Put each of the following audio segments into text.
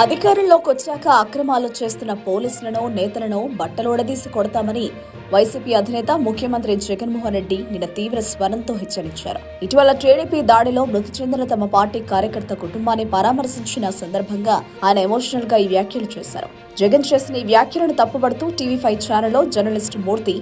అధికారంలోకి వచ్చాక అక్రమాలు చేస్తున్న పోలీసులను నేతలను బట్టలోడదీసి కొడతామని వైసీపీ అధినేత ముఖ్యమంత్రి జగన్మోహన్ రెడ్డి నిన్న తీవ్ర స్వరంతో హెచ్చరించారు. ఇటీవల టీడీపీ దాడిలో మృతి చెందిన తమ పార్టీ కార్యకర్త కుటుంబాన్ని పరామర్శించిన సందర్భంగా ఆయన ఎమోషనల్గా ఈ వ్యాఖ్యలు చేశారు. జగన్ చేసిన ఈ వ్యాఖ్యలను తప్పుబడుతూ టీవీ ఫైవ్ ఛానల్లో జర్నలిస్ట్ మూర్తి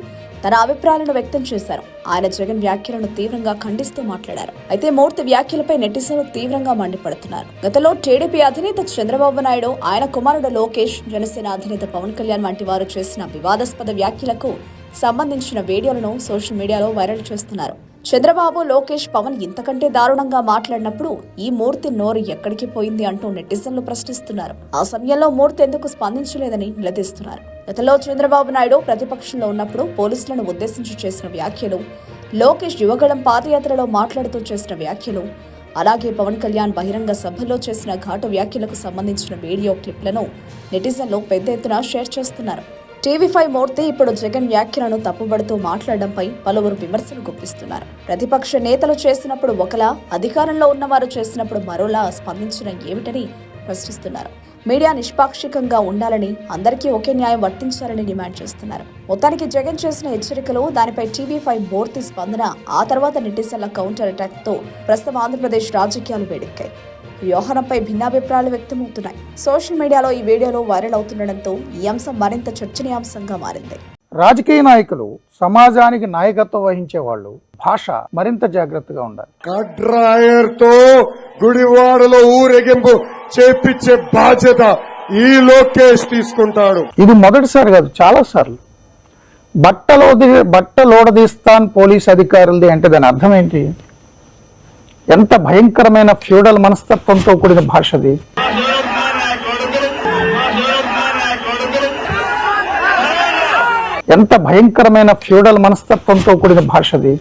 తన అభిప్రాయాలను వ్యక్తం చేశారు. ఆయన జగన్ వ్యాఖ్యలను తీవ్రంగా ఖండిస్తూ మాట్లాడారు. అయితే మూర్తి వ్యాఖ్యలపై నెటిజన్లు తీవ్రంగా మండిపడుతున్నారు. గతంలో టీడీపీ అధినేత చంద్రబాబు నాయుడు ఆయన కుమారుడు లోకేష్ జనసేన అధినేత పవన్ కళ్యాణ్ వంటి వారు చేసిన వివాదాస్పద వ్యాఖ్యలకు సంబంధించిన వీడియోలను సోషల్ మీడియాలో వైరల్ చేస్తున్నారు. చంద్రబాబు లోకేష్ పవన్ ఇంతకంటే దారుణంగా మాట్లాడినప్పుడు ఈ మూర్తి నోరు ఎక్కడికి పోయింది అంటూ నెటిజన్లు ప్రశ్నిస్తున్నారు. ఆ సమయంలో మూర్తి ఎందుకు స్పందించలేదని నిలదీస్తున్నారు. గతంలో చంద్రబాబు నాయుడు ప్రతిపక్షంలో ఉన్నప్పుడు పోలీసులను ఉద్దేశించి చేసిన వ్యాఖ్యలు లోకేష్ యువగళం పాదయాత్రలో మాట్లాడుతూ చేసిన వ్యాఖ్యలు అలాగే పవన్ కళ్యాణ్ బహిరంగ సభలో చేసిన ఘాటు వ్యాఖ్యలకు సంబంధించిన వీడియో క్లిప్లను నెటిజన్లు పెద్ద ఎత్తున షేర్ చేస్తున్నారు. టీవీ ఫైవ్ మూర్తి ఇప్పుడు జగన్ వ్యాఖ్యలను తప్పుబడుతూ మాట్లాడడంపై పలువురు విమర్శలు గుప్పిస్తున్నారు. ప్రతిపక్ష నేతలు చేసినప్పుడు ఒకలా అధికారంలో ఉన్నవారు చేసినప్పుడు మరోలా స్పందించడం ఏమిటని ప్రశ్నిస్తున్నారు. మీడియా నిష్పాక్షికంగా ఉండాలని అందరికీ ఒకే న్యాయం వర్తించాలని డిమాండ్ చేస్తున్నారు. మొత్తానికి జగన్ చేసిన హెచ్చరికలు దానిపై టీవీ ఫైవ్ మూర్తి స్పందన ఆ తర్వాత నెటిజన్ల కౌంటర్ అటాక్తో ప్రస్తుతం ఆంధ్రప్రదేశ్ రాజకీయాలు వేడెక్కాయి. వ్యవహారంపై భిన్నాభిప్రాయాలు వ్యక్తమవుతున్నాయి. సోషల్ మీడియాలో ఈ వీడియోలు వైరల్ అవుతుండటంతో ఈ అంశం మరింత చర్చనీయాంశంగా మారింది. రాజకీయ నాయకులు సమాజానికి నాయకత్వం వహించే వాళ్ళు భాష మరింత జాగ్రత్తగా ఉండాలి. కడ్రాయర్తో గుడివాడలో ఊరేగింపు చేపించే బాధ్యత ఈ లోకేష్ తీసుకుంటాడు. ఇది మొదటిసారి కాదు చాలా సార్లు. బట్టలో బట్టలోడదీస్తాన్ పోలీస్ అధికారులది అంటే దాని అర్థం ఏంటి? ఎంత భయంకరమైన ఫ్యూడల్ మనస్తత్వంతో కూడిన భాషది ఎంత భయంకరమైన ఫ్యూడల్ మనస్తత్వంతో కూడిన భాషది